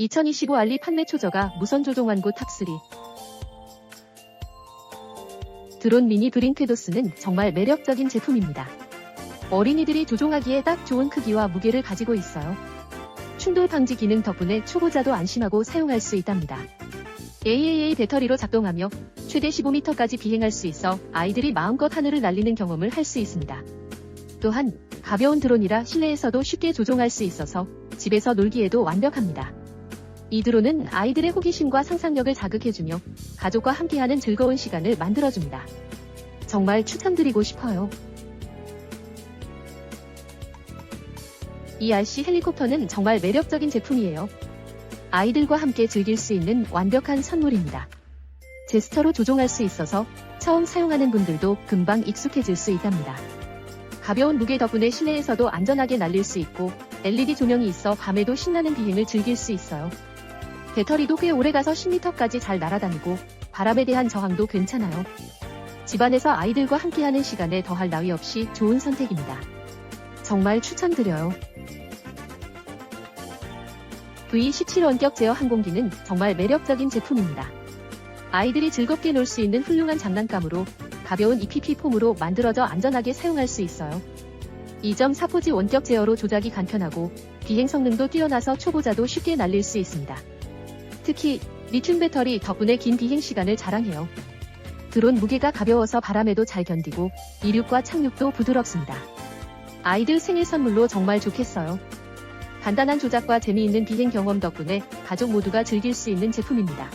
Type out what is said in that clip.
2025 알리 판매 초저가 무선 조종 완구 탑3 드론 미니 브링크도스는 정말 매력적인 제품입니다. 어린이들이 조종하기에 딱 좋은 크기와 무게를 가지고 있어요. 충돌 방지 기능 덕분에 초보자도 안심하고 사용할 수 있답니다. AAA 배터리로 작동하며 최대 15m까지 비행할 수 있어 아이들이 마음껏 하늘을 날리는 경험을 할 수 있습니다. 또한 가벼운 드론이라 실내에서도 쉽게 조종할 수 있어서 집에서 놀기에도 완벽합니다. 이 드론은 아이들의 호기심과 상상력을 자극해주며 가족과 함께하는 즐거운 시간을 만들어줍니다. 정말 추천드리고 싶어요. 이 RC 헬리콥터는 정말 매력적인 제품이에요. 아이들과 함께 즐길 수 있는 완벽한 선물입니다. 제스처로 조종할 수 있어서 처음 사용하는 분들도 금방 익숙해질 수 있답니다. 가벼운 무게 덕분에 실내에서도 안전하게 날릴 수 있고 LED 조명이 있어 밤에도 신나는 비행을 즐길 수 있어요. 배터리도 꽤 오래가서 10m까지 잘 날아다니고 바람에 대한 저항도 괜찮아요. 집안에서 아이들과 함께하는 시간에 더할 나위 없이 좋은 선택입니다. 정말 추천드려요. V17 원격 제어 항공기는 정말 매력적인 제품입니다. 아이들이 즐겁게 놀 수 있는 훌륭한 장난감으로 가벼운 EPP 폼으로 만들어져 안전하게 사용할 수 있어요. 2.4포지 원격 제어로 조작이 간편하고 비행 성능도 뛰어나서 초보자도 쉽게 날릴 수 있습니다. 특히 리튬 배터리 덕분에 긴 비행 시간을 자랑해요. 드론 무게가 가벼워서 바람에도 잘 견디고 이륙과 착륙도 부드럽습니다. 아이들 생일 선물로 정말 좋겠어요. 간단한 조작과 재미있는 비행 경험 덕분에 가족 모두가 즐길 수 있는 제품입니다.